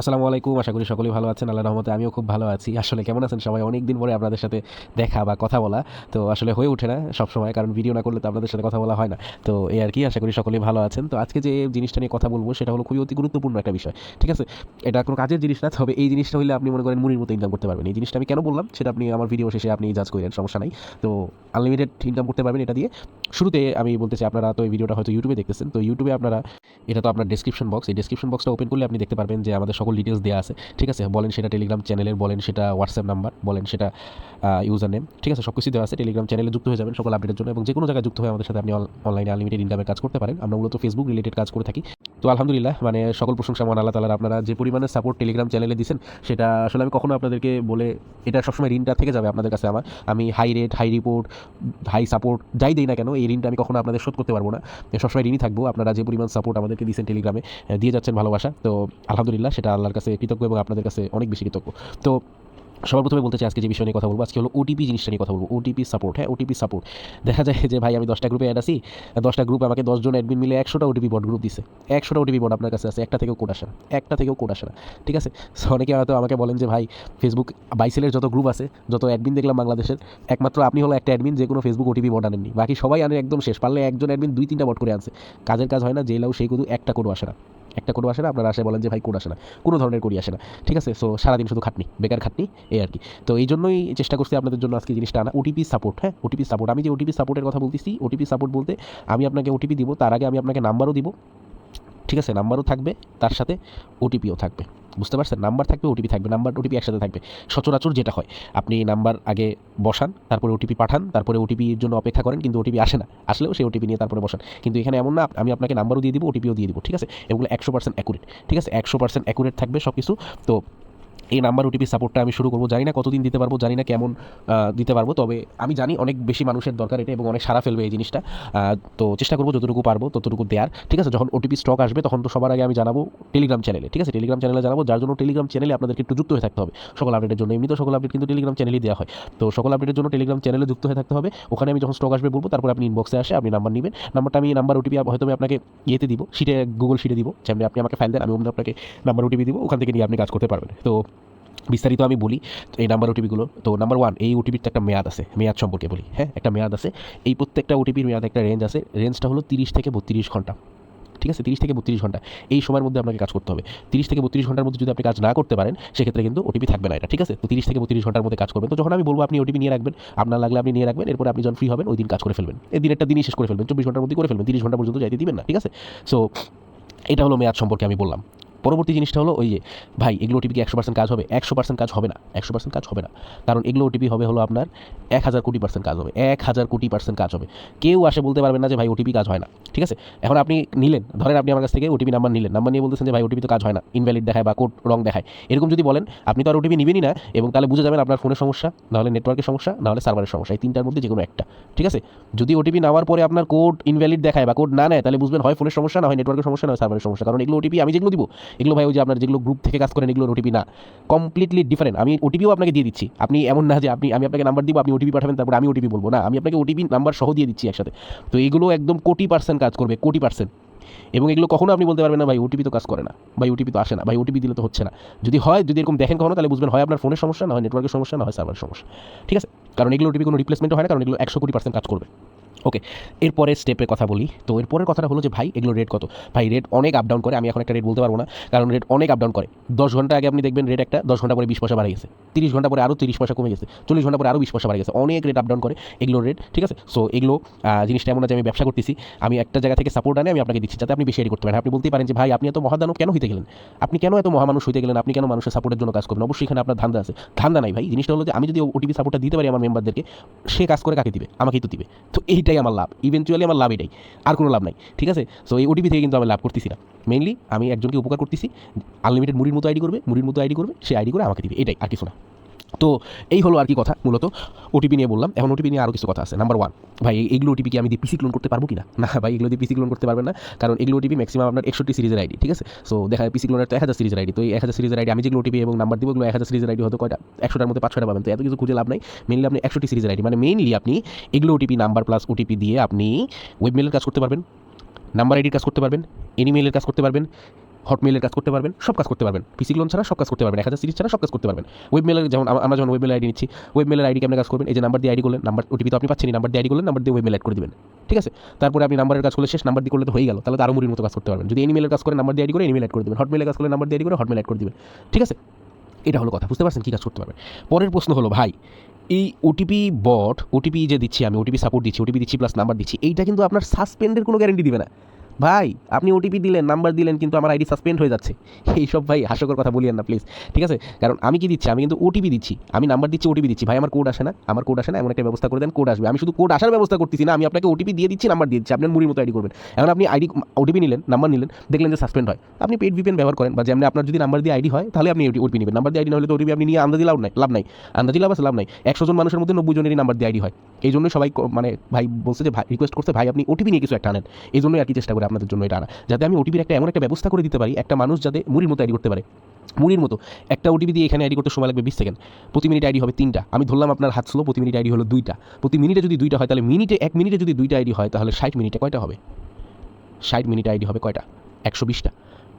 আসসালামু আলাইকুম, আশা করি সকলেই ভালো আছেন। আল্লাহ রহমতে আমিও খুব ভালো আছি। আসলে কেমন আছেন সবাই? অনেক দিন পরে আপনাদের সাথে দেখা বা কথা বলা। তো আসলে হয়ে ওঠে না সব সময় কারণ ভিডিও না করলে তো আপনাদের সাথে কথা বলা হয় না। তো এই আর কি, আশা করি সকলেই ভালো আছেন। তো আজকে যে জিনিসটা নিয়ে কথা বলব, সেটা হলো খুবই অতি গুরুত্বপূর্ণ একটা বিষয়, ঠিক আছে? এটা কোনো কাজের জিনিস না, তবে এই জিনিসটা হলে আপনি মনে করেন মুড়ির মতো ইনকাম করতে পারবেন। এই জিনিসটা আমি কেন বললাম, সেটা আপনি আমার ভিডিও শেষে আপনি জাজ করেন সমস্যা নাই। তো আনলিমিটেড ইনকাম করতে পারবেন এটা দিয়ে। শুরুতে আমি বলতে চাই, আপনারা তো এই ভিডিওটা হয়তো ইউটিউবে দেখতেছেন। তো ইউটিউবে আপনারা, এটা তো আপনার ডেসক্রিপশন বক্স এই ডেসক্রিপশন বক্সটা ওপেন করলে আপনি দেখতে পারবেন যে আমাদের সকল ডিটেলস দেওয়া আছে। ঠিক আছে? বলেন সেটা টেলিগ্রাম চ্যানেলের বলেন সেটা হোয়াটসঅ্যাপ নাম্বার বলেন সেটা ইউজার নেম ঠিক আছে? সব কিছু দেওয়া আছে। টেলিগ্রাম চ্যানেলে যুক্ত হয়ে যাবেন সকল আপডেটের জন্য এবং যে কোনো জায়গায় যুক্ত হয়ে আমাদের সাথে আপনি অনলাইনে আনলিমিটেড ইনকামের কাজ করতে পারেন। আমরা মূলত ফেসবুক রিলেটেড কাজ করে থাকি। তো আলহামদুলিল্লাহ মানে সকল প্রশংসা মহান আল্লাহ তালার আপনারা যে পরিমাণে সাপোর্ট টেলিগ্রাম চ্যানেলে দিচ্ছেন সেটা আসলে আমি কখনো আপনাদেরকে বলে, এটা সবসময় ঋণটা থেকে যাবে আপনাদের কাছে আমার। আমি high rate high report high support যাই দিই না কেন, এই ঋণটা আমি কখনো আপনাদের শোধ করতে পারব না। সবসময় ঋণই থাকব। আপনারা যে পরিমাণ সাপোর্ট আমাদেরকে দিয়েছেন টেলিগ্রামে দিয়ে যাচ্ছেন ভালোবাসা। তো আলহামদুলিল্লাহ, সেটা আল্লাহর কাছে কৃতজ্ঞ এবং আপনাদের কাছে অনেক বেশি কৃতজ্ঞ। তো সবার প্রথমে বলতে চাই আজকে যে বিষয় নিয়ে কথা বলব। আজকে হলো ওটিপি জিনিসটা নিয়ে কথা বলব। ওটিপি সাপোর্ট হ্যাঁ ওটিপি সাপোর্ট দেখা যায় যে ভাই আমি দশটা গ্রুপে অ্যাড আছি, দশটা গ্রুপ আমাকে দশজন অ্যাডমিন মিলে একশোটা ওটিপি বট গ্রুপ দিছে। একশোটা ওটিপি বট আপনার কাছে আছে, একটা থেকেও কোড আসে না। একটা থেকেও কোড আসে না। ঠিক আছে? অনেকে হয়তো আমাকে বলেন যে ভাই ফেসবুক বাইসেলের যত গ্রুপ আছে, যত অ্যাডমিন দেখলাম বাংলাদেশের, একমাত্র আপনি হলো একটা অ্যাডমিন যে কোনো ফেসবুক ওটিপি বট আনেননি। বাকি সবাই আনে একদম শেষ। পারলে একজন অ্যাডমিন দুই তিনটা বট করে আনছে। কাজের কাজ হয় না জেলাও সেই শুধু একটা কোডও আসে না। একটা কোড আসে না, আপনারা আসে বলেন যে, ভাই, কোড আসে না। কোনো ধরনের কোডই আসে না, ঠিক আছে? সো সারাদিন শুধু খাটনি, বেকার খাটনি, এই আর কি। তো এই জন্যই চেষ্টা করছি আপনাদের জন্য আজকে জিনিসটা আনা। ওটিপি সাপোর্ট হ্যাঁ? ওটিপি সাপোর্ট আমি যে ওটিপি সাপোর্টের কথা বলতেছি ওটিপি সাপোর্ট বলতে আমি আপনাকে ওটিপি দিব, তার আগে আমি আপনাকে নাম্বারও দিব। ঠিক আছে, নাম্বারও থাকবে, তার সাথে ওটিপিও থাকবে। বুঝতে পারছেন? নাম্বার থাকবে ওটিপি থাকবে, নাম্বার ওটিপি একসাথে থাকবে। সচরাচর যেটা হয়, আপনি নাম্বার আগে বসান, তারপরে ওটিপি পাঠান, তারপরে ওটিপির জন্য অপেক্ষা করেন, কিন্তু ওটিপি আসে না। আসলেও সেই ওটিপি নিয়ে তারপরে বসান। কিন্তু এখানে এমন না, আমি আপনাকে নাম্বারও দিয়ে দিব ওটিপিও দিয়ে দিব, ঠিক আছে? এগুলো একশো পার্সেন্ট অ্যাকুরেট ঠিক আছে? একশো পার্সেন্ট অ্যাকুরেট থাকবে সব কিছু তো এই নাম্বার ওটিপি সাপোর্টটা আমি শুরু করব। জানি না কতদিন দিতে পারব, জানি না কেমন দিতে পারব। তবে আমি জানি অনেক বেশি মানুষের দরকার এটা এবং অনেক সারা ফেলবে এই জিনিসটা। তো চেষ্টা করব যতটুকু পারব ততটুকু দেওয়ার ঠিক আছে, যখন ওটিপি স্টক আসবে তখন তো সবার আগে আমি জানাব টেলিগ্রাম চ্যানেলে ঠিক আছে টেলিগ্রাম চ্যানেলে জানাব। যার জন্য টেলিগ্রাম চ্যানেলে আপনাদেরকে একটু যুক্ত হয়ে থাকতে হবে। সকল আপডেটের জন্য। এমনি তো সকল আপডেট কিন্তু টেলিগ্রাম চ্যানেলেই দেওয়া হয়। তো সকল আপডেটের জন্য টেলিগ্রাম চ্যানেলে যুক্ত হয়ে থাকতে হবে। ওখানে আমি যখন স্টক আসবে বলব, তারপর আপনি ইনবক্সে আসে, আপনি নাম্বার নেবেন। নাম্বারটা আমি নাম্বার ওটিপি হয়তো আমি আপনাকে ইয়েতে দিব শিটে গুগল শিটে দিব। যেমনি আপনি আমাকে ফাইল দেন, আমি অমনি আপনাকে নাম্বার ওটিপি দিব। ওখান থেকে নিয়ে আপনি কাজ করতে পারবেন। তো বিস্তারিত আমি বলি, এই নাম্বার ওটিপিগুলো তো নাম্বার ওয়ান এই ওটিপির তো একটা মেয়াদ আছে, মেয়াদ সম্পর্কে বলি হ্যাঁ একটা মেয়াদ আছে। এই প্রত্যেকটা ওটিপির মেয়াদ একটা রেঞ্জ আছে রেঞ্জটা হলো তিরিশ থেকে বত্রিশ ঘণ্টা, ঠিক আছে? তিরিশ থেকে বত্রিশ ঘণ্টা, এই সময়ের মধ্যে আপনাকে কাজ করতে হবে। তিরিশ থেকে বত্রিশ ঘণ্টার মধ্যে যদি আপনি কাজ না করতে পারেন, সেক্ষেত্রে কিন্তু ওটিপি থাকবে না এটা, ঠিক আছে? তো তিরিশ থেকে বত্রিশ ঘণ্টার মধ্যে কাজ করবেন। তো যখন আমি বলব আপনি ওটিপি নিয়ে রাখবেন, আপনার লাগলে আপনি নিয়ে রাখবেন, এরপরে আপনি যখন ফ্রি হবেন, ওই দিন কাজ করে ফেলবেন। এই দিন একটা দিনই শেষ করে ফেলবেন, চব্বিশ ঘণ্টার মধ্যে করে ফেলবেন, তিরিশ ঘণ্টা পর্যন্ত যাইতে দিবেন না, ঠিক আছে? সো এটা হলো মেয়াদ সম্পর্কে আমি বললাম। পরবর্তী জিনিসটা হলো ওই যে, ভাই, এগুলো ওটিপি কি একশো পার্সেন্ট কাজ হবে, একশো পার্সেন্ট কাজ হবে না, একশো পার্সেন্ট কাজ হবে না। কারণ এগুলো ওটিপি হবে হলো আপনার এক হাজার কোটি পার্সেন্ট কাজ হবে, এক হাজার কোটি পার্সেন্ট কাজ হবে। কেউ আসে বলতে পারবেন না যে, ভাই ওটিপি কাজ হয় না। ঠিক আছে? এখন আপনি নিলেন, ধরেন আপনি আমার কাছ থেকে ওটিপি নাম্বার নিলেন নাম্বার নিয়ে বলতেছেন যে, ভাই ওটিপি তো কাজ হয় না ইনভ্যালিড দেখায় বা কোড রং দেখায়। এরকম যদি বলেন, আপনি তো আর ওটিপি নেবেনই না এবং তাহলে বুঝে যাবেন আপনার ফোনের সমস্যা, নাহলে নেটওয়ার্কের সমস্যা, নাহলে সার্ভারের সমস্যা, এই তিনটার মধ্যে যে কোনো একটা। ঠিক আছে? যদি ওটিপি নেওয়ার পরে আপনার কোড ইনভ্যালিড দেখায় বা কোড না নেয়, তাহলে বুঝবেন হয় ফোনের সমস্যা, না হয় নেটওয়ার্কের সমস্যা, না হয় সার্ভারের সমস্যা। কারণ এগুলো ওটিপি আমি যেগুলো দিব এগুলো ভাই ওই যে আপনার যেগুলো গ্রুপ থেকে কাজ করেন এগুলো ওটিপি না। কমপ্লিটলি ডিফারেন্ট আমি ওটিপিও আপনাকে দিয়ে দিচ্ছি। আপনি এমন না যে আপনি, আমি আপনাকে নাম্বার দিব, আপনি ওটিপি পাঠাবেন, তারপর আমি ওটিপি বলব। না, আমি আপনাকে ওটিপি নাম্বার সহ দিয়ে দিচ্ছি একসাথে। তো এগুলো একদম কোটি পার্সেন্ট কাজ করবে, কোটি পার্সেন্ট এবং এগুলো কখনো আপনি বলতে পারবেন না, ভাই ওটিপি তো কাজ করে না। ভাই ওটিপি তো আসে না। ভাই ওটিপি দিলে তো হচ্ছে না। যদি হয়, যদি এরকম দেখেন কখনো, তাহলে বুঝবেন, হয় আপনার ফোনের সমস্যা, না হয় নেটওয়ার্কের সমস্যা, না হয় সার্ভারের সমস্যা। ঠিক আছে? কারণ এগুলো ওটিপি কোনো রিপ্লেসমেন্ট হয় না, কারণ এগুলো একশো কোটি পার্সেন্ট কাজ করবে। ওকে এরপরের স্টেপের কথা বলি। তো এরপরের কথাটা হলো যে, ভাই, এগুলো রেট কত? ভাই রেট অনেক আপ ডাউন করে, আমি এখন একটা রেট বলতে পারব না, কারণ রেট অনেক আপ ডাউন করে। দশ ঘণ্টা আগে আপনি দেখবেন রেট একটা, দশ ঘণ্টা পরে বিশ পয়সা বাড়ে গেছে। তিরিশ ঘণ্টা পরে আরও তিরিশ পয়সা কমে গেছে। চল্লিশ ঘণ্টা পরে আরও বিশ পয়সা বাড়ে গেছে। অনেক রেট আপ ডাউন করে এগুলোর রেট ঠিক আছে? সো এগুলো জিনিসটা এমন আছে আমি ব্যবসা করতেছি, আমি একটা জায়গা থেকে সাপোর্ট আনে, আমি আপনাকে দিচ্ছি, যাতে আপনি বেশি করতে পারেন। আপনি বলতেই পারেন যে, ভাই, আপনি এত মহাদানব কেন হইতে গেলেন? আপনি কেন এত মহামানুষ হইতে গেলেন? আপনি কেন মানুষের সাপোর্টের জন্য কাজ করবেন? অবশ্যই এখানে আপনার ধান্দা আছে। ধান্দা নাই, ভাই। জিনিসটা হলো যে, আমি যদি ওটিপি সাপোর্টটা দিতে পারি আমার মেম্বারদেরকে সে কাজ করে কাকে দিবে? আমাকেই তো দিবে। তো এইটাই আমার লাভ। ইভেনচুয়ালি আমার লাভ এটাই। আর কোনো লাভ নাই, ঠিক আছে? সো এই ওটিপি থেকে কিন্তু আমি লাভ করতেছি না। মেইনলি আমি একজনকে উপকার করতেছি আনলিমিটেড মুড়ির মতো আইডি করবে, মুড়ির মতো আইডি করবে, সে আইডি করে আমাকে দিবে। এটাই, আর কিছু না। তো এই হলো আর কি কথা মূলত। ওটিপি নিয়ে বললাম। এখন ওটিপি নিয়ে আরও কিছু কথা আছে। নাম্বার ওয়ান ভাই, এই- এইগুলো ওটিপি কি আমি দিয়ে পিসি ক্লোন করতে পারব কিনা না? ভাই, এগুলো দিয়ে পিসি ক্লোন করতে পারবেন না। কারণ এগুলো ওটিপি ম্যাক্সিমাম আপনার একষট্টি সিরিজের আইডি ঠিক আছে? সো দেখা পিসি ক্লোনের তো এক হাজার সিরিজের আইডি তো এই এক হাজার সিরিজের আইডি আমি যেগুলো ওটিপি এবং নাম্বার দিব এগুলো এক হাজার সিরিজের আইডি হয়তো কয়টা? একশোটার মধ্যে পাঁচশোটা পাবেন। তো এত কিছু খুঁজে লাভ নাই। মেনলি আপনি একষট্টি সিরিজের আইডি মানে মেইনলি আপনি এগুলো ওটিপি নাম্বার প্লাস ওটিপি দিয়ে আপনি ওয়েবমেলের কাজ করতে পারবেন। নাম্বার আইডির কাজ করতে পারবেন। এনিমেলের কাজ করতে পারবেন। হটমেলের কাজ করতে পারবেন, সব কাজ করতে পারবেন। পিসি লোন ছাড়া সব কাজ করতে পারবেন। এক হাজার সিরিজ ছাড়া সব কাজ করতে পারবেন। ওয়েব মেলের যেমন আমরা যেমন ওয়েব মেল আইডি নিচ্ছি ওয়েব মেলের আইডি কেমন কাজ করবেন। এই যে নাম্বার দিয়ে আইডি করলেন নাম্বার ওটিপি তো আপনি পাচ্ছেন নাম্বার দিয়ে আইডি করলেন নাম্বার দিয়ে ওয়েব মেল অ্যাড করে দিবেন। ঠিক আছে? তারপরে আপনি নাম্বারের কাজ করলে শেষ নাম্বার দিয়ে করলে তো হয়ে গেল। তাহলে আরও মতো কাজ করতে পারবেন। যদি এনিমেলের কাজ করে নাম্বার দিয়ে আইডি করে এনিমেল অ্যাড করে দিবেন। হটমেলের কাজ করলে নাম্বার দিয়ে আইডি করে হটমেল অ্যাড করে দিবেন। ঠিক আছে? এটা হলো কথা। বুঝতে পারছেন কী কাজ করতে পারবেন? পরের প্রশ্ন হলো, ভাই, এই ওটিপি বট ওটিপি যে দিচ্ছি আমি ওটিপি সাপোর্ট দিচ্ছি ওটিপি দিচ্ছি প্লাস নাম্বার দিচ্ছি, এইটা কিন্তু আপনার সাসপেন্ডের কোনো গ্যারেন্টি দিবে না। ভাই, আপনি ওটিপি দিলেন নাম্বার দিলেন, কিন্তু আমার আইডি সাসপেন্ড হয়ে যাচ্ছে। এইসব ভাই, হাস্যকর কথা বলিয়েন না প্লিজ ঠিক আছে? কারণ আমি কি দিচ্ছি? আমি কিন্তু ওটিপি দিচ্ছি। আমি নাম্বার দিচ্ছি ওটিপি দিচ্ছি। ভাই, আমার কোড আসে না। আমার কোড আসে না, এমন একটা ব্যবস্থা করে দেন কোড আসবে। আমি শুধু কোড আসার ব্যবস্থা করতেছি না, আমি আপনাকে ওটিপি দিয়ে দিচ্ছি নাম্বার দিয়ে দিচ্ছি। আপনার মুড়ির মতো আইডি করবেন। এখন আপনি আইডি ওটিপি নিলেন নাম্বার নিলেন, দেখলেন যে সাসপেন্ড হয়। আপনি পেড ভিপিএন ব্যবহার করেন, বা যেমনি আপনার যদি নাম্বার দিয়ে আইডি হয়, তাহলে আপনি ওটিপি নেবেন। নাম্বার দিয়ে আইডি না হলে তো ওটিপি আপনি নিয়ে আন্দাজি লাভ নাই লাভ নাই। আন্দাজি লাভ আছে, লাভ নাই। একশো জন মানুষের মধ্যে নব্বই জনেরই নাম্বার দিয়ে আইডি হয়। এই জন্য সবাই মানে ভাই বলছে যে, ভাই রিকোয়েস্ট করছে, ভাই, আপনি ওটিপি নিয়ে কিছু একটা আনেন। এই জন্যই আর কি চেষ্টা করি আপনাদের জন্য এটা আনা। যাতে আমি ওটিপির একটা এমন একটা ব্যবস্থা করে দিতে পারি, একটা মানুষ যাতে মুড়ির মতো আইডি করতে পারে। মুড়ির মতো। একটা ওটিপি দিয়ে এখানে আইডি করতে সময় লাগবে বিশ সেকেন্ড। প্রতি মিনিট আইডি হবে তিনটা। আমি ধরলাম আপনার হাত স্লো, প্রতি মিনিট আইডি হলো দুইটা। প্রতি মিনিটে যদি দুইটা হয়, তাহলে মিনিটে, এক মিনিটে যদি দুইটা আইডি হয়, তাহলে ষাট মিনিটে কয়টা হবে? ষাট মিনিটে আইডি হবে কয়টা? একশো বিশটা।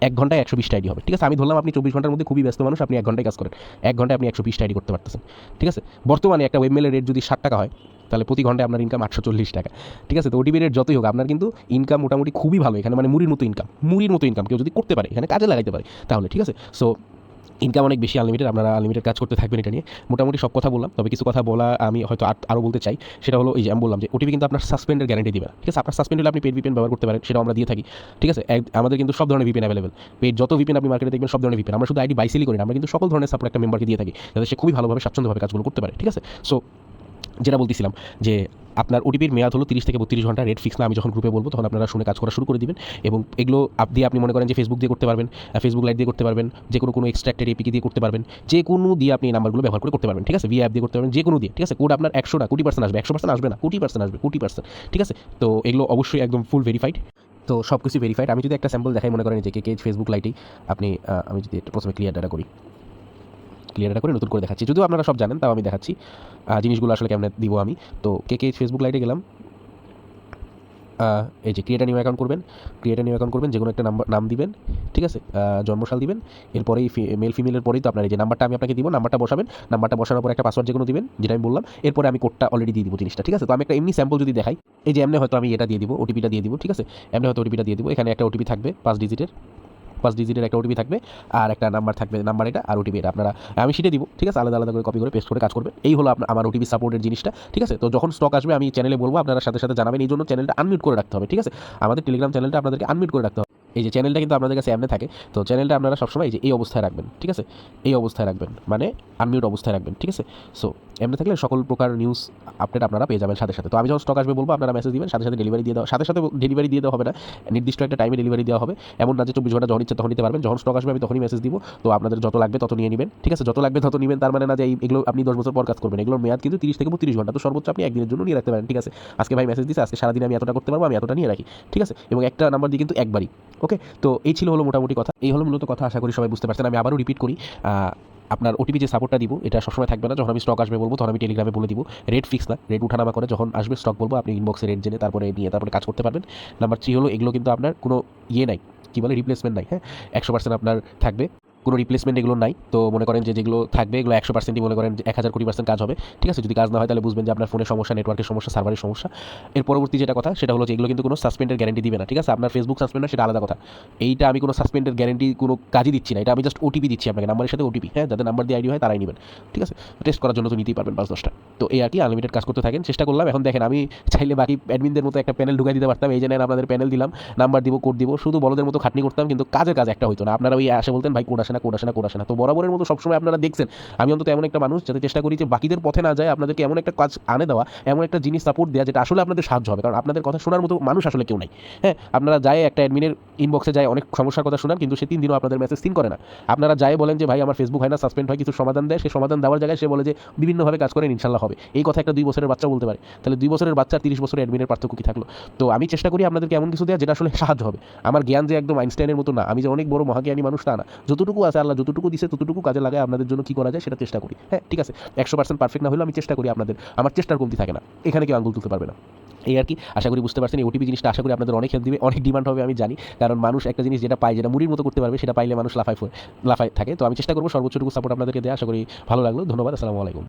এক ঘন্টায় একশো বিশটা আইডি হবে। ঠিক আছে, আমি ধরলাম আপনি চব্বিশ ঘণ্টার মধ্যে খুবই ব্যস্ত মানুষ, আপনি এক ঘন্টায় কাজ করেন। এক ঘন্টায় আপনি একশো বিশটা আইডি করতে পারতেছেন। ঠিক আছে? বর্তমানে একটা ওয়েবমেলের রেট যদি ষাট টাকা হয় তাহলে প্রতি ঘন্টায় আপনার ইনকাম আটশো চল্লিশ টাকা। ঠিক আছে? তো ওটিপি রেট যতই হোক, আপনার কিন্তু ইনকাম মোটামুটি খুবই ভালো এখানে মানে মুড়ির মতো ইনকাম মুড়ির মতো ইনকাম কেউ যদি করতে পারে, এখানে কাজে লাগাইতে পারে, তাহলে, ঠিক আছে? সো ইনকাম অনেক বেশি আনলিমিটেড আপনারা আনলিমিটেড কাজ করতে থাকবেন এটা নিয়ে। মোটামুটি সব কথা বললাম, তবে কিছু কথা বলা আমি হয়তো আর- আরও বলতে চাই। সেটা হলো, এই যে আমি বললাম যে ওটিপি কিন্তু আপনার সাসপেন্ডের গ্যারান্টি দেবে ঠিক আছে? আপনার সাসপেন্ড হলে আপনি পেড ভিপিএন ব্যবহার করতে পারেন, সেটাও আমরা দিয়ে থাকি। ঠিক আছে? আমাদের কিন্তু সব ধরনের ভিপিএন অ্যাভেলেবল পেড যত ভিপিএন আপনি মার্কেটে দেখবেন, সব ধরনের ভিপিএন আমরা শুধু আইডি বাইসেলি করি না, আমরা কিন্তু সকল ধরনের সাপোর্ট একটা মেম্বারকে দিয়ে থাকি, যাতে সে খুবই ভালোভাবে, স্বাচ্ছন্দ্যভাবে কাজগুলো করতে পারে। ঠিক আছে? সো যেটা বলতেছিলাম যে আপনার ওটিপির মেয়াদ হলো তিরিশ থেকে বত্রিশ ঘণ্টা। রেট ফিক্স না, আমি যখন গ্রুপে বলব, তখন আপনারা শুনে কাজ করা শুরু করে দিবেন এবং এগুলো আপ দিয়ে আপনি মনে করেন যে ফেসবুক দিয়ে করতে পারবেন ফেসবুক লাইট দিয়ে করতে পারবেন, যে কোনো কোনো এক্সট্রাক্টেড এপিকে দিয়ে করতে পারবেন, যে কোনো দিয়ে আপনি এই নাম্বারগুলো ব্যবহার করে করতে পারবেন, ঠিক আছে? ভি অ্যাপ দিয়ে করতে পারবেন, যে কোনো দিয়ে, ঠিক আছে? কোড আপনার একশো না কোটি পার্সেন্ট আসবে, একশো পার্সেন্ট আসবে না কোটি পার্সেন্ট আসবে কোটি পার্সেন্ট ঠিক আছে? তো এগুলো অবশ্যই একদম ফুল ভেরিফাইড তো সব কিছু ভেরিফাইড আমি যদি একটা স্যাম্পল দেখাই মনে করেন যে কে ফেসবুক লাইটেই আপনি আমি যদি প্রথমে ক্লিয়ার ডাটা করি। ক্লিয়ার ডাটা করে নতুন করে দেখাচ্ছি। যদিও আপনারা সব জানেন তাও আমি দেখাচ্ছি। জিনিসগুলো আসলে কেমন দিব আমি। তো কে কে ফেসবুক লাইটে গেলাম? এই যে ক্রিয়েটার নিউ অ্যাকাউন্ট করবেন। ক্রিয়েটার নিউ অ্যাকাউন্ট করবেন যে কোনো একটা নাম্বার নাম দিবেন ঠিক আছে? আহ, জন্মসাল দিবেন। এরপরেই মেল ফিমেলের পরেই তো আপনার এই যে নাম্বারটা আমি আপনাকে দিব নাম্বারটা বসাবেন। নাম্বারটা বসানোর পর একটা পাসওয়ার্ড যে কোনো দিবেন যেটা আমি বললাম। এরপরে আমি কোডটা অলরেডি দিয়ে দিব জিনিসটা ঠিক আছে? তো আমি একটা এমনি স্যাম্পল যদি দেখাই এই যে এমনি হয়তো আমি এটা দিয়ে দিব ওটিপিটা দিয়ে দিব ঠিক আছে? এমনি হয়তো ওটিপিটা দিয়ে দিব এখানে একটা ওটিপি থাকবে পাঁচ ডিজিটের পাঁচ ডিজিটের একটা ওটিপি থাকবে আর একটা নাম্বার থাকবে নাম্বার এটা আর ওটিপি এটা। আপনারা, আমি সেটা দিব, ঠিক আছে? আলাদা আলাদা করে কপি করে পেস্ট করে কাজ করবে এই হলো আপনার আমার ওটিপি সাপোর্টের জিনিসটা, ঠিক আছে? তো যখন স্টক আসবে, আমি চ্যানেলে বলব, আপনারা সাথে সাথে জানাবেন, এই জন্য চ্যানেলটা আনমিউট করে রাখতে হবে, ঠিক আছে? আমাদের টেলিগ্রাম চ্যানেলটা আপনাদেরকে আনমিউট করে রাখতে হবে। এই যে চ্যানেলটা কিন্তু আপনাদের কাছে এমনি থাকে, তো চ্যানেলটা আপনারা সবসময় এই যে এই অবস্থায় রাখবেন, ঠিক আছে? এই অবস্থায় রাখবেন মানে আনমিউট অবস্থায় রাখবেন, ঠিক আছে? সো এমনি থাকলে সকল প্রকার নিউজ আপডেট আপনারা পেয়ে যাবেন সাথে সাথে। তো আমি যখন স্টক আসবে বলব, আপনারা মেসেজ দিবেন, সাথে সাথে ডেলিভারি দিয়ে দেওয়া, সাথে সাথে ডেলিভারি দিয়ে দেওয়া হবে না, নির্দিষ্ট একটা টাইমে ডেলিভারি দেওয়া হবে। এমন না যে চব্বিশ ঘণ্টা যখন ইচ্ছে তখন নিতে পারবেন, যখন স্টক আসবে আমি তখনই মেসেজ দিব। তো আপনাদের যত লাগবে তত নিয়ে নেবেন, ঠিক আছে? যত লাগবে তত নেবেন, তার মানে না যে এই- এগুলো আপনি দশ বছর পর কাজ করবেন। এগুলোর মেয়াদ কিন্তু তিরিশ থেকে বত্রিশ ঘণ্টা। তো সর্বোচ্চ আপনি একদিনের জন্য নিয়ে রাখতে পারেন, ঠিক আছে? আজকে ভাই মেসেজ দিচ্ছে আজকে সারাদিন আমি এতটা করতে পারব, আমি এতটা নিয়ে রাখি, ঠিক আছে? এবং একটা নাম্বার দিয়ে কিন্তু একবারই ওকে তো এই ছিল হলো মোটামুটি কথা। এই হলো মূলত কথা, আশা করি সবাই বুঝতে পারছেন। আমি আবারও রিপিট করি আপনার ওটিপি যে সাপোর্টটা দিব, এটা সবসময় থাকবে না। যখন আমি স্টক আসবে বলব, তখন আমি টেলিগ্রামে বলে দিব। রেট ফিক্স না রেট উঠানামা করে যখন আসবে স্টক বলব, আপনি ইনবক্সে রেট জেনে তারপরে নিয়ে, তারপরে কাজ করতে পারবেন। নাম্বার থ্রি হলো, এগুলো কিন্তু আপনার কোনো ইয়ে নাই, কী বলে রিপ্লেসমেন্ট নাই হ্যাঁ? একশো পার্সেন্ট আপনার থাকবে। কোনো রিপ্লেসমেন্ট এগুলো নাই। তো মনে করেন যে যেগুলো থাকবে, এগুলো একশো পার্সেন্টই মনে করেন এক হাজার কোটি পার্সেন্ট কাজ হবে। ঠিক আছে, যদি কাজ না হয় তাহলে বুঝবেন যে আপনার ফোনের সমস্যা নেটওয়ার্কের সমস্যা সার্ভারের সমস্যা। এর পরবর্তী যেটা কথা, সেটা হলো যে এগুলো কিন্তু কোনো সাসপেন্ডের গ্যারেন্টি দিবে না, ঠিক আছে? আপনার ফেসবুক সাসপেন্ড সেটা আলাদা কথা। এইটা আমি কোনো সাসপেন্ডের গ্যারেন্টি কোনো কাজই দিচ্ছি না। এটা আমি জাস্ট ওটিপি দিচ্ছি আপনাকে নাম্বারের সাথে ওটিপি হ্যাঁ যাদের নাম্বার দিয়ে আইডি হয় তারাই নেবেন, ঠিক আছে? টেস্ট করার জন্য তো নিতেই পারবেন পাঁচ, দশটা। তো এই আর কি আনলিমিটেড কাজ করতে থাকেন। চেষ্টা করলাম, এখন দেখেন আমি চাইলে বাকি অ্যাডমিনদের মতো একটা প্যানেল ঢুকাই দিতে পারতাম। এই যে নেন, আপনাদের প্যানেল দিলাম নাম্বার দিব কোড দিব, শুধু বলদের মতো খাটনি করতাম, কিন্তু কাজের কাজ একটা হইতো না। আপনারা ওই আসে বলতেন, ভাই কোড আসে না কোড আসে না কোড আসে না। তো বরাবরের মতো সবসময় আপনারা দেখছেন। আমি অন্তত এমন একটা মানুষ যাতে চেষ্টা করি যে বাকিদের পথে না যায়, আপনাদেরকে এমন একটা কাজ আনে দেওয়া, এমন একটা জিনিস সাপোর্ট দেওয়া যেটা আসলে আপনাদের সাহায্য হবে। কারণ আপনাদের কথা শোনার মতো মানুষ আসলে কেউ নাই। হ্যাঁ আপনারা যায় একটা অ্যাডমিনের ইনবক্সে যায়, অনেক সমস্যার কথা শোনান, কিন্তু সে তিন দিনও আপনাদের মেসেজ সিন করে না। আপনারা যায় বলেন যে, ভাই, আমার ফেসবুক হয় না সাসপেন্ড হয়, কিছু সমাধান দেয়। সে সমাধান দেওয়ার জায়গায় সে বলে যে, বিভিন্নভাবে কাজ করেন, ইনশাল্লাহ হবে। এই কথা একটা দুই বছরের বাচ্চা বলতে পারে। তাহলে দুই বছরের বাচ্চা তিরিশ বছরের অ্যাডমিনের পার্থক্য কি থাকল? তো আমি চেষ্টা করি আপনাদেরকে এমন কিছু দেওয়া যেটা আসলে সাহায্য হবে। আমার জ্ঞান যে একদম আইনস্টাইনের মতো না, আমি যে অনেক বড় মহাজ্ঞানী মানুষ তা না। যতটুকু আছে, আল্লাহ যতটুকু দিছে, ততটুকু কাজে লাগায় আপনাদের জন্য কী করা যায় সেটা চেষ্টা করি। হ্যাঁ ঠিক আছে? একশো পার্সেন্ট পারফেক্ট না হলেও আমি চেষ্টা করি আপনাদের। আমার চেষ্টার কমতি থাকে না। এখানে কেউ আঙুল তুলতে পারবে না। এই আর কি, আশা করি বুঝতে পারছেন, এই ওটিপি জিনিসটা আশা করি আপনাদের অনেক হেল্প দিবে, অনেক ডিমান্ড হবে আমি জানি। কারণ মানুষ একটা জিনিস যেটা পাই যেটা মুড়ির মতো করতে পারবে, সেটা পাইলে মানুষ লাফায় লাফায় থাকে। তো আমি চেষ্টা করব সর্বোচ্চটুকু সাপোর্ট আপনাদেরকে দেওয়া। আশা করি ভালো লাগল। ধন্যবাদ। আসসালামু আলাইকুম।